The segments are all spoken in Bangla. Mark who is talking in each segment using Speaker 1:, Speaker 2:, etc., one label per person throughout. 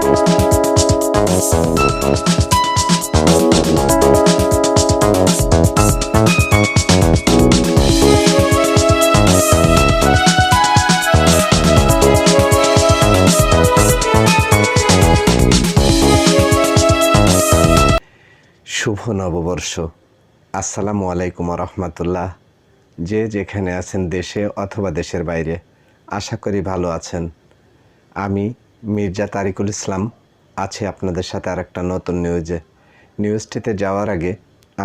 Speaker 1: শুভ নববর্ষ। আসসালামু আলাইকুম রহমতুল্লাহ যে যেখানে আছেন দেশে অথবা দেশের বাইরে, আশা করি ভালো আছেন। আমি মির্জা তারিকুল ইসলাম আছে আপনাদের সাথে আরেকটা নতুন নিউজে নিউজটিতে যাওয়ার আগে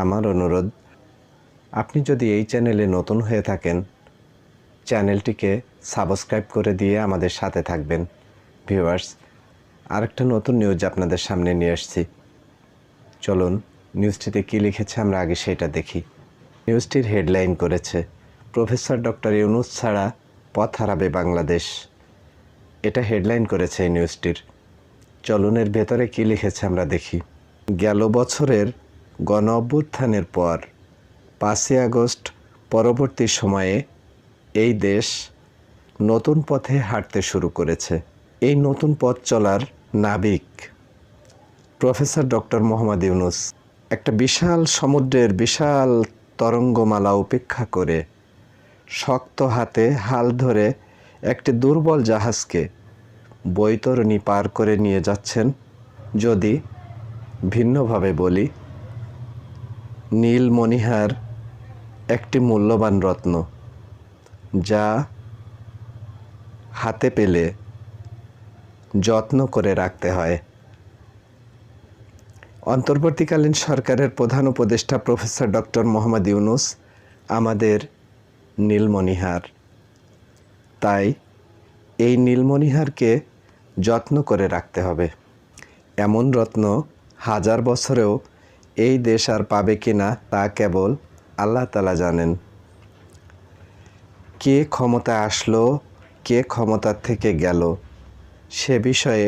Speaker 1: আমার অনুরোধ, আপনি যদি এই চ্যানেলে নতুন হয়ে থাকেন চ্যানেলটিকে সাবস্ক্রাইব করে দিয়ে আমাদের সাথে থাকবেন। ভিউয়ার্স আরেকটা নতুন নিউজ আপনাদের সামনে নিয়ে এসেছি চলুন নিউজটিতে কী লিখেছে আমরা আগে সেটা দেখি। নিউজটির হেডলাইন করেছে, প্রফেসর ডক্টর ইউনুস ছাড়া পথ হারাবে বাংলাদেশ। এটা হেডলাইন করেছে এই নিউজটির। চলনের ভেতরে কী লিখেছে আমরা দেখি। গেল বছরের গণ অভ্যুত্থানের পর পাঁচই আগস্ট পরবর্তী সময়ে এই দেশ নতুন পথে হাঁটতে শুরু করেছে। এই নতুন পথ চলার নাবিক প্রফেসর ডক্টর মোহাম্মদ ইউনুস একটা বিশাল সমুদ্রের বিশাল তরঙ্গমালা উপেক্ষা করে শক্ত হাতে হাল ধরে একটি দুর্বল জাহাজকে বৈতরণী পার করে নিয়ে যাচ্ছেন। যদি ভিন্নভাবে বলি, নীলমণিহার একটি মূল্যবান রত্ন, যা হাতে পেলে যত্ন করে রাখতে হয়। অন্তর্বর্তীকালীন সরকারের প্রধান উপদেষ্টা প্রফেসর ডক্টর মোহাম্মদ ইউনুস আমাদের নীলমণিহার তাই এই নীলমণিহারকে যত্ন করে রাখতে হবে। এমন রত্ন হাজার বছরেও এই দেশ আর পাবে কি না তা কেবল আল্লাহ তালা জানেন। কে ক্ষমতা আসলো, কে ক্ষমতার থেকে গেল, সে বিষয়ে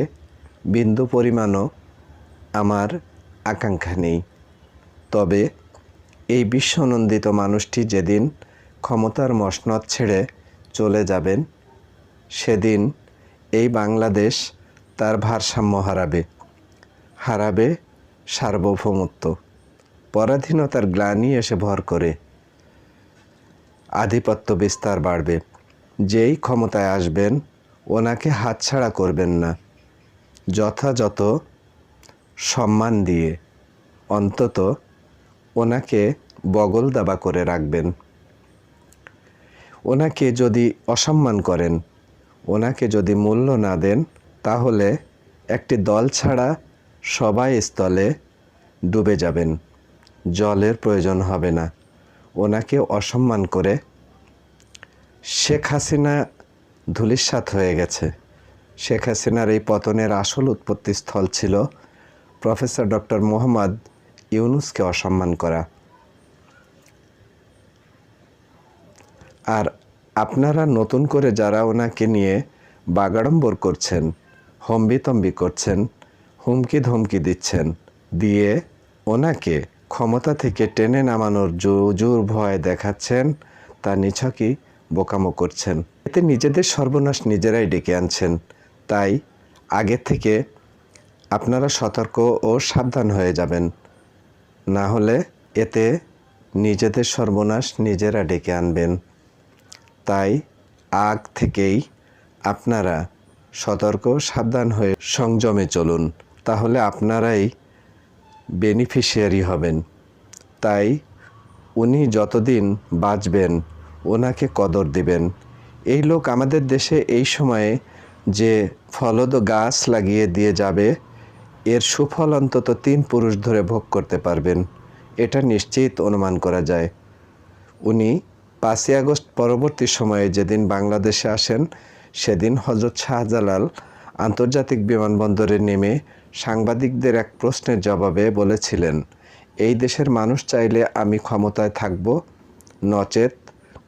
Speaker 1: বিন্দু পরিমাণও আমার আকাঙ্ক্ষা নেই। তবে এই বিশ্বনন্দিত মানুষটি যেদিন ক্ষমতার মসনদ ছেড়ে চলে যাবেন সেদিন এই বাংলাদেশ তার ভারসাম্য হারাবে হারাবে সার্বভৌমত্ব। পরাধীনতার গ্লানি এসে ভর করে। আধিপত্য বিস্তার বাড়বে। যেই ক্ষমতায় আসবেন, ওনাকে হাতছাড়া করবেন না। যথাযথ সম্মান দিয়ে অন্তত ওনাকে বগল দাবা করে রাখবেন। ওনাকে যদি অসম্মান করেন ওনাকে যদি মূল্য না দেন, তাহলে একটি দল ছাড়া সবাই স্থলে ডুবে যাবেন। জলের প্রয়োজন হবে না। ওনাকে অসম্মান করে শেখ হাসিনা ধুলিস্বাত হয়ে গেছে। শেখ হাসিনার এই পতনের আসল উৎপত্তিস্থল ছিল প্রফেসর ডক্টর মোহাম্মদ ইউনুসকে অসম্মান করা। আর আপনারা নতুন করে যারা ওনাকে নিয়ে বাগাড়ম্বর করছেন, হম্বিতম্বি করছেন, হুমকি ধমকি দিচ্ছেন, দিয়ে ওনাকে ক্ষমতা থেকে টেনে নামানোর জোর ভয় দেখাচ্ছেন, তা নিছকই বোকামো করছেন। এতে নিজেদের সর্বনাশ নিজেরাই ডেকে আনছেন। তাই আগে থেকে আপনারা সতর্ক ও সাবধান হয়ে যাবেন। না হলে এতে নিজেদের সর্বনাশ নিজেরা ডেকে আনবেন। তাই আগ থেকেই আপনারা সতর্ক, সাবধান হয়ে সংযমে চলুন। তাহলে আপনারাই বেনিফিশিয়ারি হবেন। তাই উনি যতদিন বাঁচবেন ওনাকে কদর দিবেন। এই লোক আমাদের দেশে এই সময়ে যে ফলদ গাছ লাগিয়ে দিয়ে যাবে, এর সুফল অন্তত তিন পুরুষ ধরে ভোগ করতে পারবেন। এটা নিশ্চিত অনুমান করা যায়। উনি পাঁচই আগস্ট পরবর্তী সময়ে যেদিন বাংলাদেশে আসেন, সেদিন হজরত শাহজালাল আন্তর্জাতিক বিমানবন্দরে নেমে সাংবাদিকদের এক প্রশ্নের জবাবে বলেছিলেন, এই দেশের মানুষ চাইলে আমি ক্ষমতায় থাকব, নচেত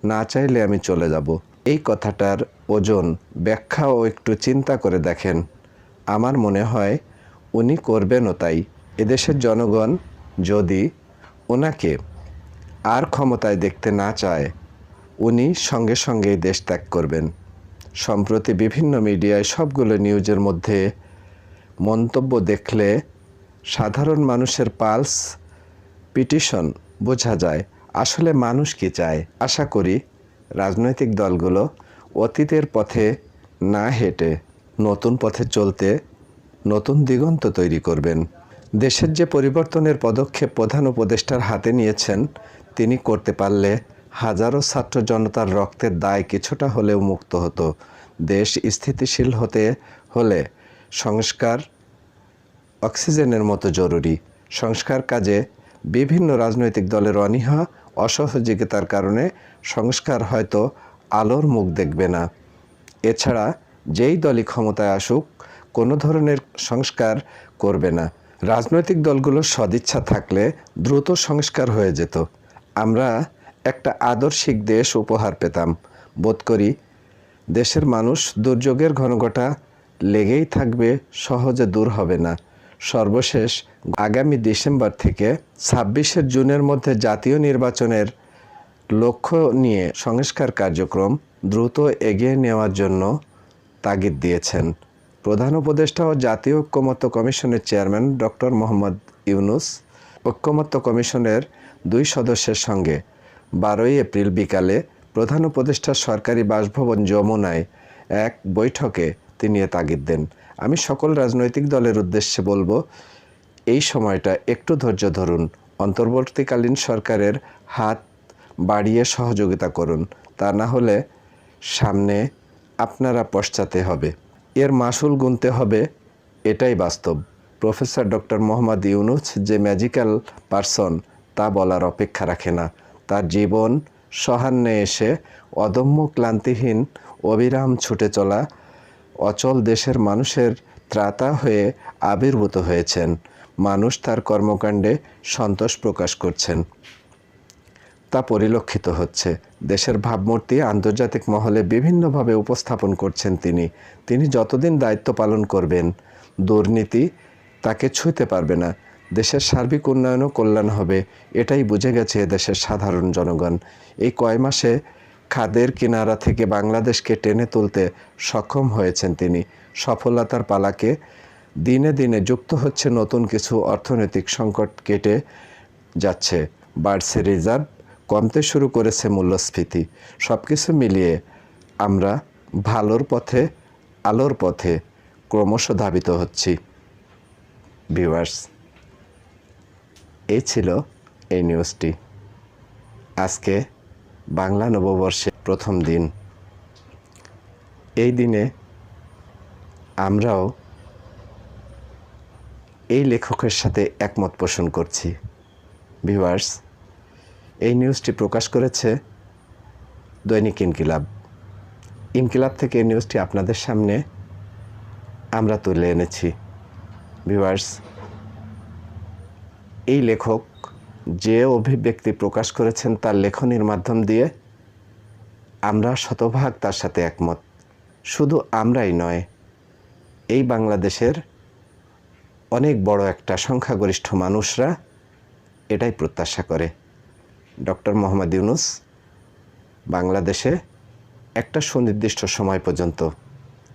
Speaker 1: না চাইলে আমি চলে যাব। এই কথাটার ওজন, ব্যাখ্যা ও একটু চিন্তা করে দেখেন। আমার মনে হয় উনি করবেনও তাই। এদেশের জনগণ যদি ওনাকে আর ক্ষমতায় দেখতে না চায় উনি সঙ্গে সঙ্গেই দেশ ত্যাগ করবেন। সম্প্রতি বিভিন্ন মিডিয়ায় সবগুলো নিউজের মধ্যে মন্তব্য দেখলে সাধারণ মানুষের পালস পিটিশন বোঝা যায়, আসলে মানুষ কি চায়? আশা করি রাজনৈতিক দলগুলো অতীতের পথে না হেঁটে নতুন পথে চলতে নতুন দিগন্ত তৈরি করবেন। দেশের যে পরিবর্তনের পদক্ষেপ প্রধান উপদেষ্টার হাতে নিয়েছেন, তিনি করতে পারলে হাজারো ছাত্র জনতার রক্তের দায় কিছুটা হলেও মুক্ত হতো। দেশ স্থিতিশীল হতে হলে সংস্কার অক্সিজেনের মতো জরুরি। সংস্কার কাজে বিভিন্ন রাজনৈতিক দলের অনীহা, অসহযোগিতার কারণে সংস্কার হয়তো আলোর মুখ দেখবে না। এছাড়া যেই দলই ক্ষমতায় আসুক, কোনো ধরনের সংস্কার করবে না। রাজনৈতিক দলগুলোর সদিচ্ছা থাকলে দ্রুত সংস্কার হয়ে যেত। আমরা একটা আদর্শিক দেশ উপহার পেতাম। বোধ করি দেশের মানুষ দুর্যোগের ঘনঘটা লেগেই থাকবে, সহজে দূর হবে না। সর্বশেষ আগামী ডিসেম্বর থেকে ছাব্বিশের জুনের মধ্যে জাতীয় নির্বাচনের লক্ষ্য নিয়ে সংস্কার কার্যক্রম দ্রুত এগিয়ে নেওয়ার জন্য তাগিদ দিয়েছেন। প্রধান উপদেষ্টা ও জাতীয় ঐক্যমত্য কমিশনের চেয়ারম্যান ডক্টর মোহাম্মদ ইউনুস ঐক্যমত্য কমিশনের দুই সদস্যের সঙ্গে বারোই এপ্রিল বিকালে প্রধান উপদেষ্টার সরকারি বাসভবন যমুনায় এক বৈঠকে তিনি এ তাগিদ দেন। আমি সকল রাজনৈতিক দলের উদ্দেশ্যে বলব, এই সময়টা একটু ধৈর্য ধরুন। অন্তর্বর্তীকালীন সরকারের হাত বাড়িয়ে সহযোগিতা করুন। তা না হলে সামনে আপনারা পশ্চাতে হবে। এর মাসুল গুনতে হবে, এটাই বাস্তব। প্রফেসর ডক্টর মোহাম্মদ ইউনুস যে ম্যাজিক্যাল পারসন, তা বলার অপেক্ষা রাখে না। তার জীবন সহান্যে এসে অদম্য ক্লান্তিহীন অবিরাম ছুটে চলা অচল দেশের মানুষের ত্রাতা হয়ে আবির্ভূত হয়েছেন। মানুষ তার কর্মকাণ্ডে সন্তোষ প্রকাশ করছেন। তা পরিলক্ষিত হচ্ছে। দেশের ভাবমূর্তি আন্তর্জাতিক মহলে বিভিন্নভাবে উপস্থাপন করছেন তিনি। তিনি যতদিন দায়িত্ব পালন করবেন, দুর্নীতি তাকে ছুঁতে পারবে না। দেশের সার্বিক উন্নয়ন ও কল্যাণ হবে, এটাই বুঝে গেছে দেশের সাধারণ জনগণ। এই কয় মাসে খাদের কিনারা থেকে বাংলাদেশকে টেনে তুলতে সক্ষম হয়েছেন তিনি। সফলতার পালাকে দিনে দিনে যুক্ত হচ্ছে নতুন কিছু অর্থনৈতিক সংকট কেটে যাচ্ছে। বাড়ছে রিজার্ভ, কমতে শুরু করেছে মূল্যস্ফীতি। সব কিছু মিলিয়ে আমরা ভালোর পথে, আলোর পথে ক্রমশ ধাবিত হচ্ছি। ভিউয়ার্স এই ছিল এই নিউজটি আজকে বাংলা নববর্ষের প্রথম দিন। এই দিনে আমরাও এই লেখকের সাথে একমত পোষণ করছি। ভিউয়ার্স, এই নিউজটি প্রকাশ করেছে দৈনিক ইনকিলাব। ইনকিলাব থেকে এই নিউজটি আপনাদের সামনে আমরা তুলে এনেছি। ভিউয়ার্স এই লেখক যে অভিব্যক্তি প্রকাশ করেছেন তার লেখনীর মাধ্যম দিয়ে আমরা শতভাগ তার সাথে একমত। শুধু আমরাই নয়, এই বাংলাদেশের অনেক বড় একটা সংখ্যাগরিষ্ঠ মানুষরা এটাই প্রত্যাশা করে। ডক্টর মোহাম্মদ ইউনুস, বাংলাদেশে একটা সুনির্দিষ্ট সময় পর্যন্ত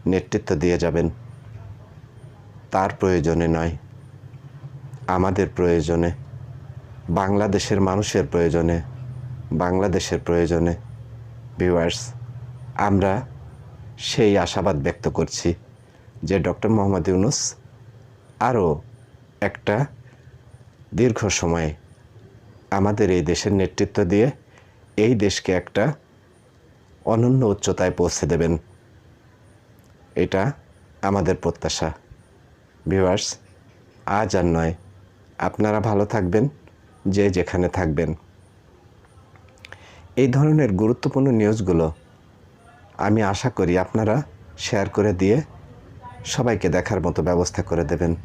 Speaker 1: নেতৃত্ব দিয়ে যাবেন। তার প্রয়োজনে নয়। আমাদের প্রয়োজনে, বাংলাদেশের মানুষের প্রয়োজনে, বাংলাদেশের প্রয়োজনে ভিউয়ার্স আমরা সেই আশাবাদ ব্যক্ত করছি যে ডক্টর মোহাম্মদ ইউনুস আরও একটা দীর্ঘ সময়ে আমাদের এই দেশের নেতৃত্ব দিয়ে এই দেশকে একটা অনন্য উচ্চতায় পৌঁছে দেবেন। এটা আমাদের প্রত্যাশা। ভিউয়ার্স আজ আর নয় আপনারা ভালো থাকবেন, যে যেখানে থাকবেন। এই ধরনের গুরুত্বপূর্ণ নিউজগুলো আমি আশা করি আপনারা শেয়ার করে দিয়ে সবাইকে দেখার মতো ব্যবস্থা করে দেবেন।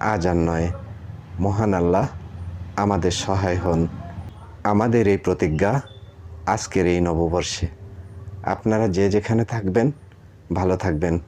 Speaker 1: আজ আর নয়, মহান আল্লাহ আমাদের সহায় হন। আমাদের এই প্রতিজ্ঞা আজকের এই নববর্ষে। আপনারা যে যেখানে থাকবেন, ভালো থাকবেন।